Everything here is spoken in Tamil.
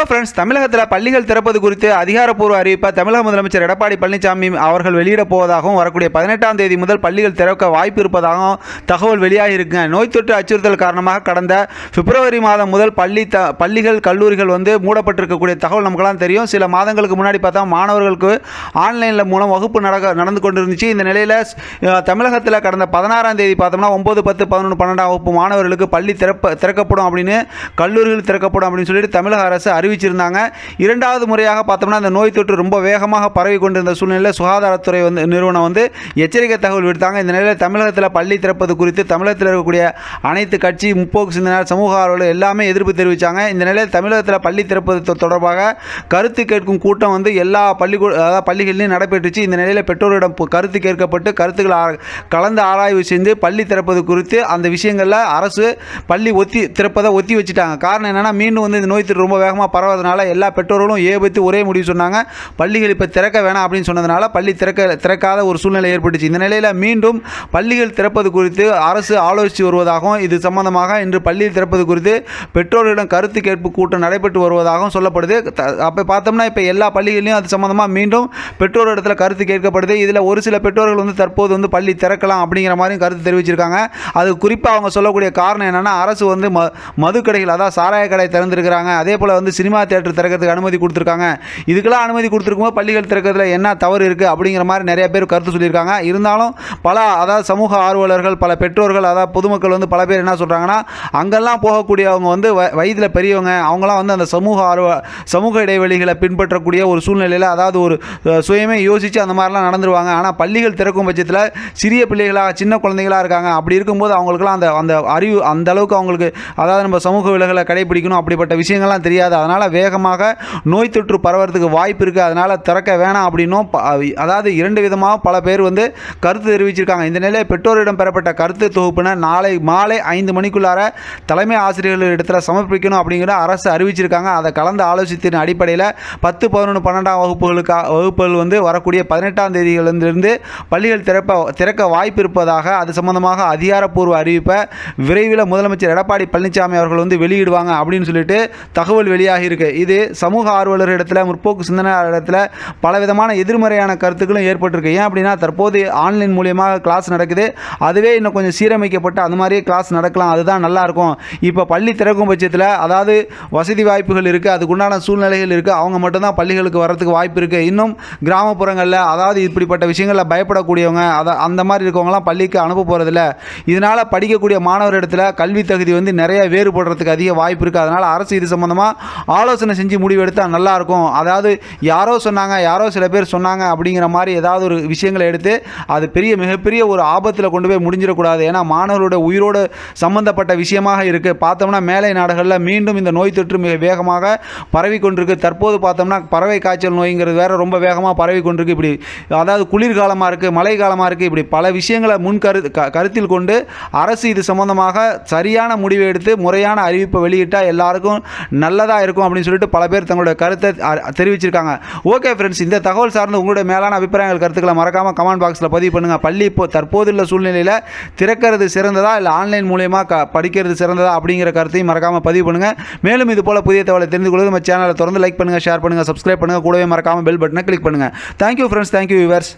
ஹலோ ஃப்ரெண்ட்ஸ் தமிழகத்தில் பள்ளிகள் திறப்பது குறித்து அதிகாரப்பூர்வ அறிவிப்பை தமிழக முதலமைச்சர் எடப்பாடி பழனிசாமி அவர்கள் வெளியிட போவதாகவும் வரக்கூடிய பதினெட்டாம் தேதி முதல் பள்ளிகள் திறக்க வாய்ப்பு இருப்பதாகவும் தகவல் வெளியாகியிருக்குங்க நோய் தொற்று அச்சுறுத்தல் காரணமாக கடந்த பிப்ரவரி மாதம் முதல் பள்ளி த பள்ளிகள் கல்லூரிகள் வந்து மூடப்பட்டிருக்கக்கூடிய தகவல் நமக்கெல்லாம் தெரியும். சில மாதங்களுக்கு முன்னாடி பார்த்தா மாணவர்களுக்கு ஆன்லைனில் மூலம் வகுப்பு நடக்க நடந்து கொண்டிருந்துச்சு. இந்த நிலையில் தமிழகத்தில் கடந்த பதினாறாம் தேதி பார்த்தோம்னா ஒம்பது பத்து பதினொன்று பன்னெண்டாம் வகுப்பு மாணவர்களுக்கு பள்ளி திறப்ப திறக்கப்படும் அப்படின்னு கல்லூரிகள் திறக்கப்படும் அப்படின்னு சொல்லிட்டு தமிழக அரசு அறிவிச்சிருந்தாங்க இரண்டாவது முறையாக பார்த்தோம்னா இந்த நோய் தொற்று ரொம்ப வேகமாக பரவி கொண்டிருந்த சூழ்நிலையில் சுகாதாரத்துறை வந்து நிறுவனம் வந்து எச்சரிக்கை தகவல் விடுத்தாங்க. இந்த நிலையில் தமிழகத்தில் பள்ளி திறப்பது குறித்து தமிழகத்தில் இருக்கக்கூடிய அனைத்து கட்சி முற்போக்கு சிந்தனர் சமூக ஆர்வலர்கள் எல்லாமே எதிர்ப்பு தெரிவித்தாங்க இந்த நிலையில் தமிழகத்தில் பள்ளி திறப்பது தொடர்பாக கருத்து கேட்கும் கூட்டம் வந்து எல்லா பள்ளிக்கூ அதாவது பள்ளிகளிலும் நடைபெற்றுச்சு. இந்த நிலையில் பெற்றோரிடம் கருத்து கேட்கப்பட்டு கருத்துக்கள் கலந்து ஆராய்வு செஞ்சு பள்ளி திறப்பது குறித்து அந்த விஷயங்களில் அரசு பள்ளி ஒத்தி திறப்பதை ஒத்தி வச்சுட்டாங்க. காரணம் என்னென்னா மீண்டும் வந்து இந்த நோய் தொற்று ரொம்ப வேகமாக பரவறதுனால எல்லா பெற்றோர்களும் ஏபத்து ஒரே முடிவு சொன்னாங்க. பள்ளிகள் இப்போ திறக்க வேணாம் அப்படின்னு சொன்னதுனால பள்ளி திறக்க திறக்காத ஒரு சூழ்நிலை ஏற்பட்டுச்சு. இந்த நிலையில் மீண்டும் பள்ளிகள் திறப்பது குறித்து அரசு ஆலோசித்து வருவதாகவும் இது சம்பந்தமாக இன்று பள்ளியில் திறப்பது குறித்து பெற்றோர்களிடம் கருத்து கேட்பு கூட்டம் நடைபெற்று வருவதாகவும் சொல்லப்படுது. அப்போ பார்த்தோம்னா இப்போ எல்லா பள்ளிகளையும் அது சம்மந்தமாக மீண்டும் பெற்றோரிடத்தில் கருத்து கேட்கப்படுது. இதில் ஒரு சில பெற்றோர்கள் வந்து தற்போது வந்து பள்ளி திறக்கலாம் அப்படிங்கிற மாதிரியும் கருத்து தெரிவிச்சிருக்காங்க. அது குறிப்பாக அவங்க சொல்லக்கூடிய காரணம் என்னென்னா அரசு வந்து ம மதுக்கடைகள் அதாவது சாராய கடை திறந்திருக்கிறாங்க. அதே போல் வந்து சினிமா சினிமா தேட்டர் திறக்கிறதுக்கு அனுமதி கொடுத்துருக்காங்க. இதுக்கெல்லாம் அனுமதி கொடுத்துருக்கும்போது பள்ளிகள் திறக்கிறதுல என்ன தவறு இருக்குது அப்படிங்கிற மாதிரி நிறைய பேர் கருத்து சொல்லியிருக்காங்க. இருந்தாலும் பல அதாவது சமூக ஆர்வலர்கள் பல பெற்றோர்கள் அதாவது பொதுமக்கள் வந்து பல பேர் என்ன சொல்கிறாங்கன்னா அங்கெல்லாம் போகக்கூடியவங்க வந்து வ- வயதில் பெரியவங்க அவங்களாம் வந்து அந்த சமூக ஆர்வ சமூக இடைவெளிகளை பின்பற்றக்கூடிய ஒரு சூழ்நிலையில் அதாவது ஒரு சுயமே யோசித்து அந்த மாதிரிலாம் நடந்துருவாங்க. ஆனால் பள்ளிகள் திறக்கும் பட்சத்தில் சிறிய பிள்ளைகளாக சின்ன குழந்தைகளாக இருக்காங்க. அப்படி இருக்கும்போது அவங்களுக்குலாம் அந்த அந்த அறிவு அந்த அளவுக்கு அவங்களுக்கு அதாவது நம்ம சமூக விலகலை கடைபிடிக்கணும். அப்படிப்பட்ட விஷயங்கள்லாம் தெரியாது. அதனால் வேகமாக நோய் தொற்று பரவறதுக்கு வாய்ப்பு இருக்குது அதனால் திறக்க வேணாம் அப்படின்னும் ப- அதாவது இரண்டு விதமாக பல பேர் வந்து கருத்து தெரிவிச்சிருக்காங்க. இந்த நிலையில் பெற்றோரிடம் பெறப்பட்ட கருத்து தொகுப்பினை நாளை மாலை ஐந்து மணிக்குள்ளார தலைமை ஆசிரியர்கள் இடத்துல சமர்ப்பிக்கணும் அப்படிங்கிற அரசு அறிவிச்சிருக்காங்க. அதை கலந்து ஆலோசித்தின் அடிப்படையில் பத்து பதினொன்று பன்னெண்டாம் வகுப்புகளுக்காக வகுப்புகள் வந்து வரக்கூடிய பதினெட்டாம் தேதிகளிலிருந்து பள்ளிகள் திறப்ப திறக்க வாய்ப்பு இருப்பதாக அது சம்பந்தமாக அதிகாரப்பூர்வ அறிவிப்பை விரைவில் முதலமைச்சர் எடப்பாடி பழனிசாமி அவர்கள் வந்து வெளியிடுவாங்க அப்படின்னு சொல்லிட்டு தகவல் வெளியாகி இருக்கு. இது சமூக ஆர்வலர் இடத்துல முற்போக்கு சிந்தனையாளரிடத்தில் பலவிதமான எதிர்மறையான கருத்துக்களும் ஏற்பட்டிருக்கு. ஏன் அப்படின்னா தற்போது ஆன்லைன் மூலியமாக கிளாஸ் நடக்குது. அதுவே இன்னும் கொஞ்சம் சீரமைக்கப்பட்டு அது மாதிரியே கிளாஸ் நடக்கலாம். அதுதான் நல்லாயிருக்கும் இப்போ பள்ளி திறக்கும் பட்சத்தில் அதாவது வசதி வாய்ப்புகள் இருக்குது அதுக்குண்டான சூழ்நிலைகள் இருக்குது அவங்க மட்டும்தான் பள்ளிகளுக்கு வர்றதுக்கு வாய்ப்பு இருக்குது இன்னும் கிராமப்புறங்களில் அதாவது இப்படிப்பட்ட விஷயங்களில் பயப்படக்கூடியவங்க அதை அந்த மாதிரி இருக்கவங்களாம் பள்ளிக்கு அனுப்ப போகிறதில்ல இதனால் படிக்கக்கூடிய மாணவர் இடத்துல கல்வி தகுதி வந்து நிறைய வேறுபடுறதுக்கு அதிக வாய்ப்பு இருக்குது அதனால் அரசு இது சம்மந்தமாக ஆலோசனை செஞ்சு முடிவெடுத்தால் நல்லாயிருக்கும். அதாவது யாரோ சொன்னாங்க யாரோ சில பேர் சொன்னாங்க அப்படிங்கிற மாதிரி ஏதாவது ஒரு விஷயங்களை எடுத்து அது பெரிய மிகப்பெரிய ஒரு ஆபத்தில் கொண்டு போய் முடிஞ்சிடக்கூடாது. ஏன்னா மாணவர்களோட உயிரோடு சம்பந்தப்பட்ட விஷயமாக இருக்குது பார்த்தோம்னா மேலை நாடுகளில் மீண்டும் இந்த நோய் தொற்று மிக வேகமாக பரவி கொண்டிருக்கு தற்போது பார்த்தோம்னா பறவை காய்ச்சல் நோய்ங்கிறது வேற ரொம்ப வேகமாக பரவி கொண்டிருக்கு இப்படி அதாவது குளிர்காலமாக இருக்குது மழை காலமாக இருக்குது இப்படி பல விஷயங்களை முன் கரு க- கருத்தில் கொண்டு அரசு இது சம்பந்தமாக சரியான முடிவை எடுத்து முறையான அறிவிப்பை வெளியிட்டால் எல்லாருக்கும் நல்லதாக இருக்கும். அப்படின்னு சொல்லிட்டு பல பேர் தங்களுடைய கருத்தை தெரிவிச்சிருக்காங்க. ஓகே ஃப்ரெண்ட்ஸ் இந்த தகவல் சார்ந்து உங்களுடைய மேலான அபிப்பிராயங்கள் கருத்துக்களை மறக்காமல் கமெண்ட் பாக்ஸில் பதிவு பண்ணுங்கள் பள்ளி இப்போ தற்போதுள்ள சூழ்நிலையில் திறக்கிறது சிறந்ததா இல்லை ஆன்லைன் மூலயமா க படிக்கிறது சிறந்ததா அப்படிங்கிற கருத்தையும் மறக்காமல் பதிவு பண்ணுங்கள் மேலும் இது போல் புதிய தகவலை தெரிந்து கொள்வது நம்ம சேனலை தொடர்ந்து லைக் பண்ணுங்கள் ஷேர் பண்ணுங்கள் சப்ஸ்கிரைப் பண்ணுங்கள் கூடவே மறக்காமல் பெல் பட்டனை கிளிக் பண்ணுங்கள் தேங்க்யூ ஃப்ரெண்ட்ஸ் தேங்க்யூ விவர்ஸ்